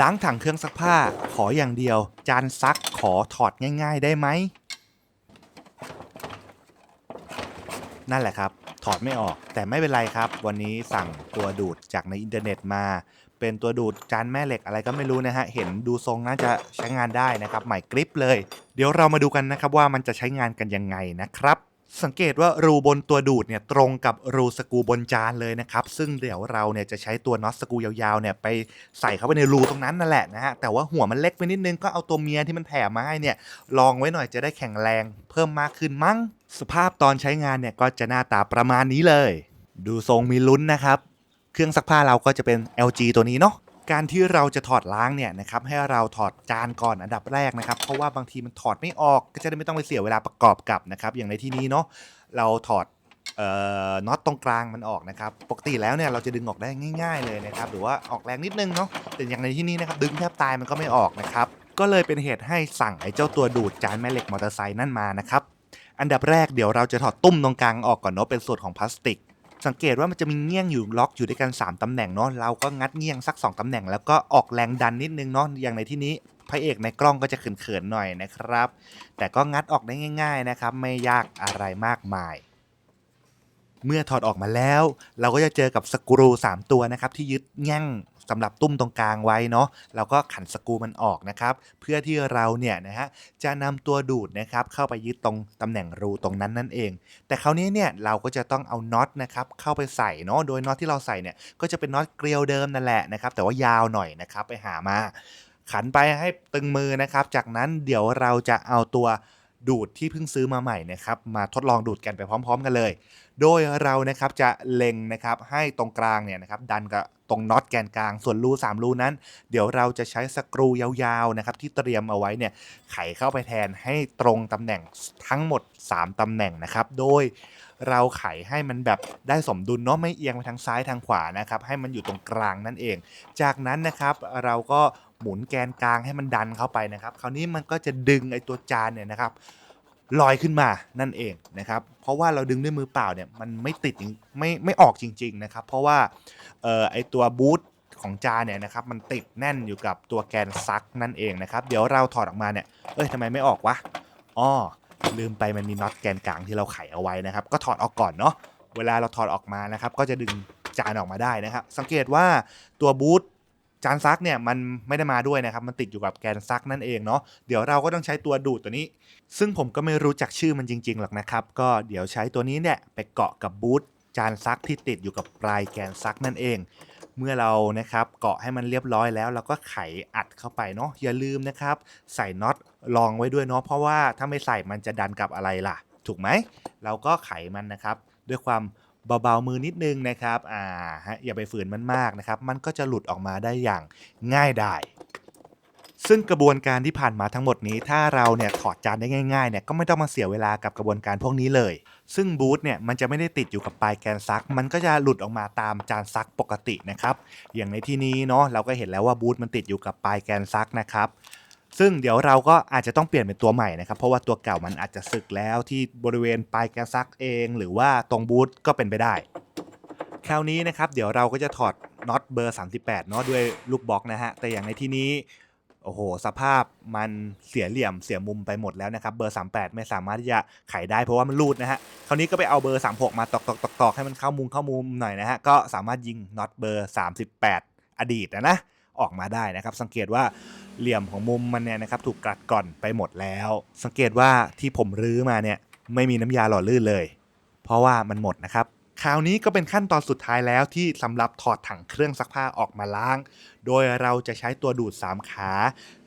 ล้างถังเครื่องซักผ้าขออย่างเดียว จานซักขอถอดง่าย ๆ ได้ไหม นั่นแหละครับ ถอดไม่ออกแต่ไม่เป็นไรครับ วันนี้สั่งตัวดูดจากในอินเทอร์เน็ตมา เป็นตัวดูดจานแม่เหล็กอะไรก็ไม่รู้นะฮะ เห็นดูทรงน่าจะใช้งานได้นะครับใหม่กริปเลย เดี๋ยวเรามาดูกันนะครับว่ามันจะใช้งานกันยังไงนะครับ สังเกตว่ารูบนตัวดูดเนี่ยตรงกับรูสกูบนจานเลยนะครับ ซึ่งเดี๋ยวเราเนี่ยจะใช้ตัวน็อตสกูยาวๆเนี่ยไปใส่เข้าไปในรูตรงนั้นนั่นแหละนะฮะแต่ว่าหัวมันเล็กไปนิดนึงก็เอาตัวเมียที่มันแผ่มาให้เนี่ยลองไว้หน่อยจะได้แข็งแรงเพิ่มมากขึ้นมั้ง สภาพตอนใช้งานเนี่ยก็จะหน้าตาประมาณนี้เลย ดูทรงมีลุ้นนะครับ เครื่องซักผ้าเราก็จะเป็น LG ตัวนี้เนาะ การที่เราจะถอดล้างเนี่ยนะครับให้เราถอดจานก่อนอันดับแรกนะครับ เพราะว่าบางทีมันถอดไม่ออกก็จะได้ไม่ต้องไปเสียเวลาประกอบกับนะครับ อย่างในที่นี้เนาะเราถอดเอ่อน็อตตรงกลางมันออกนะครับ ปกติแล้วเนี่ยเราจะดึงออกได้ง่าย ๆ เลยนะครับ หรือว่าออกแรงนิดนึงเนาะแต่อย่างในที่นี้นะครับดึงแทบตายมันก็ไม่ออกนะครับ ก็เลยเป็นเหตุให้สั่งไอ้เจ้าตัวดูดจานแม่เหล็กมอเตอร์ไซค์นั่นมานะครับอันดับแรกเดี๋ยวเราจะถอดตุ้มตรงกลางออกก่อนเนาะเป็นส่วนของพลาสติก สังเกตว่ามันจะมีเงี้ยงอยู่ล็อกอยู่ด้วยกัน 3 ตำแหน่งเนาะเราก็งัดเงี้ยงสัก 2 ตำแหน่ง แล้วก็ออกแรงดันนิดนึงเนาะอย่างในที่นี้พระเอกในกล้องก็จะเขินๆหน่อยนะครับ แต่ก็งัดออกได้ง่าย ๆนะครับ ไม่ยากอะไรมากมาย เมื่อถอดออกมาแล้ว เราก็จะเจอกับสกรู 3 ตัวนะครับ ที่ยึดแง่งสำหรับตุ้มตรงกลางไว้เนาะเราก็ขันสกรูมันออกนะครับ เพื่อที่เราเนี่ยนะฮะจะนำตัวดูดนะครับเข้าไปยึดตรงตำแหน่งรูตรงนั้นนั่นเอง แต่คราวนี้เนี่ยเราก็จะต้องเอาน็อตนะครับเข้าไปใส่เนาะโดยน็อตที่เราใส่เนี่ยก็จะเป็นน็อตเกลียวเดิมนั่นแหละนะครับแต่ว่ายาวหน่อยนะครับไปหามา ขันไปให้ตึงมือนะครับ จากนั้นเดี๋ยวเราจะเอาตัว ดูดที่เพิ่งซื้อมาใหม่นะครับมาทดลองดูดกันไปพร้อม ๆ กันเลย โดยเรานะครับจะเล็งนะครับให้ตรงกลางเนี่ยนะครับดันกับตรงน็อตแกนกลาง ส่วนรู3รูนั้น เดี๋ยวเราจะใช้สกรูยาวๆนะครับที่เตรียมเอาไว้เนี่ยไขเข้าไปแทนให้ตรงตำแหน่งทั้งหมด 3ตำแหน่งนะครับ โดยเราไขให้มันแบบได้สมดุลเนาะไม่เอียงไปทางซ้ายทางขวานะครับให้มันอยู่ตรงกลางนั่นเอง จากนั้นนะครับเราก็ หมุนแกนกลางให้มันดันเข้าไปนะครับ คราวนี้มันก็จะดึงไอตัวจานเนี่ยนะครับลอยขึ้นมานั่นเองนะครับ เพราะว่าเราดึงด้วยมือเปล่าเนี่ยมันไม่ติดจริงไม่ไม่ออกจริง ๆนะครับ เพราะว่าเอ่อไอตัวบูทของจานเนี่ยนะครับมันติดแน่นอยู่กับตัวแกนซักนั่นเองนะครับ เดี๋ยวเราถอดออกมาเนี่ยเอ้ยทำไมไม่ออกวะอ้อลืมไปมันมีน็อตแกนกลางที่เราไขเอาไว้นะครับ ก็ถอดออกก่อนเนาะเวลาเราถอดออกมานะครับ ก็จะดึงจานออกมาได้นะครับ สังเกตว่าตัวบูท จานซักเนี่ยมันไม่ได้มาด้วยนะครับ มันติดอยู่กับแกนซักนั่นเองเนาะเดี๋ยวเราก็ต้องใช้ตัวดูดตัวนี้ ซึ่งผมก็ไม่รู้จักชื่อมันจริง ๆ หรอกนะครับ ก็เดี๋ยวใช้ตัวนี้เนี่ยไปเกาะกับบูทจานซักที่ติดอยู่กับปลายแกนซักนั่นเอง เมื่อเรานะครับเกาะให้มันเรียบร้อยแล้วเราก็ไขอัดเข้าไปเนาะอย่าลืมนะครับ ใส่น็อตรองไว้ด้วยเนาะเพราะว่าถ้าไม่ใส่มันจะดันกับอะไรล่ะ ถูกไหมเราก็ไขมันนะครับ ด้วยความ เบาๆมือนิดนึงนะครับอ่าฮะอย่าไปฝืนมันมากนะครับ มันก็จะหลุดออกมาได้อย่างง่ายดายซึ่งกระบวนการที่ผ่านมาทั้งหมดนี้ ถ้าเราเนี่ยถอดจานได้ง่ายๆเนี่ยก็ไม่ต้องมาเสียเวลากับกระบวนการพวกนี้เลย ซึ่งบูทเนี่ยมันจะไม่ได้ติดอยู่กับปลายแกนซัก มันก็จะหลุดออกมาตามจานซักปกตินะครับอย่างในที่นี้เนาะเราก็เห็นแล้วว่าบูทมันติดอยู่กับปลายแกนซักนะครับ ซึ่งเดี๋ยวเราก็อาจจะต้องเปลี่ยนเป็นตัวใหม่นะครับ เพราะว่าตัวเก่ามันอาจจะสึกแล้วที่บริเวณปลายแกนซักเอง หรือว่าตรงบูทก็เป็นไปได้ คราวนี้นะครับ เดี๋ยวเราก็จะถอดน็อตเบอร์ 38เนาะด้วยลูกบล็อกนะฮะ แต่อย่างในที่นี้ โอ้โห สภาพมันเสียเหลี่ยมเสียมุมไปหมดแล้วนะครับ เบอร์ 38 ไม่สามารถที่จะไขได้เพราะว่ามันรูดนะฮะ คราวนี้ก็ไปเอาเบอร์ 36 มาตอกตอกตอกตอกให้มันเข้ามุมเข้ามุมหน่อยนะฮะ ก็สามารถยิงน็อตเบอร์ 38 อดีตนะนะ ออกมาได้นะครับ สังเกตว่าเหลี่ยมของมุมมันเนี่ยนะครับถูกกัดก่อนไปหมดแล้ว สังเกตว่าที่ผมรื้อมาเนี่ยไม่มีน้ำยาหล่อลื่นเลย เพราะว่ามันหมดนะครับคราวนี้ก็เป็นขั้นตอนสุดท้ายแล้วที่สำหรับถอดถังเครื่องซักผ้าออกมาล้าง โดยเราจะใช้ตัวดูด 3 ขา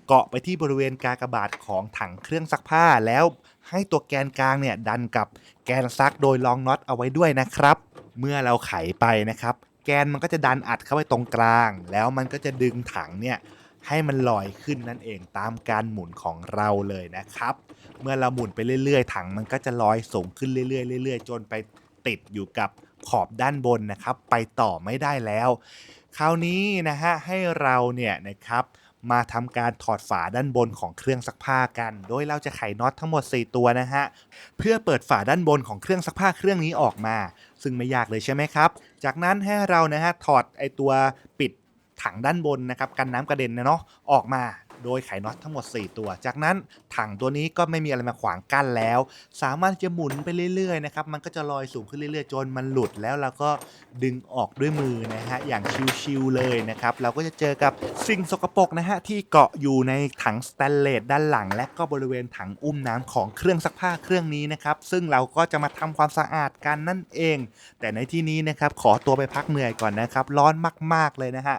เกาะไปที่บริเวณกากบาทของถังเครื่องซักผ้าแล้วให้ตัวแกนกลางเนี่ยดันกับแกนซักโดยรองน็อตเอาไว้ด้วยนะครับ เมื่อเราไขไปนะครับ แกนมันก็จะดันอัดเข้าไปตรงกลาง แล้วมันก็จะดึงถังเนี่ยให้มันลอยขึ้นนั่นเองตามการหมุนของเราเลยนะครับ เมื่อเราหมุนไปเรื่อยๆ ถังมันก็จะลอยสูงขึ้นเรื่อยๆเรื่อยๆ จนไปติดอยู่กับขอบด้านบนนะครับ ไปต่อไม่ได้แล้ว คราวนี้นะฮะให้เราเนี่ยนะครับมาทำการถอดฝาด้านบนของเครื่องซักผ้ากัน โดยเราจะไขน็อตทั้งหมด 4 ตัวนะฮะ เพื่อเปิดฝาด้านบนของเครื่องซักผ้าเครื่องนี้ออกมา ซึ่งไม่ยากเลยใช่ไหมครับ จากนั้นให้เรานะฮะถอดไอตัวปิดถังด้านบนนะครับกันน้ำกระเด็นนะเนาะออกมา โดยไขน็อตทั้งหมด 4 ตัว จากนั้นถังตัวนี้ก็ไม่มีอะไรมาขวางกั้นแล้ว สามารถจะหมุนไปเรื่อยๆนะครับ มันก็จะลอยสูงขึ้นเรื่อยๆ จนมันหลุดแล้วเราก็ดึงออกด้วยมือนะฮะ อย่างชิวๆเลยนะครับ เราก็จะเจอกับสิ่งสกปรกนะฮะที่เกาะอยู่ในถังสแตนเลสด้านหลัง และก็บริเวณถังอุ้มน้ำของเครื่องซักผ้าเครื่องนี้นะครับ ซึ่งเราก็จะมาทำความสะอาดกันนั่นเอง แต่ในที่นี้นะครับขอตัวไปพักเหนื่อยก่อนนะครับ ร้อนมาก ๆเลยนะฮะ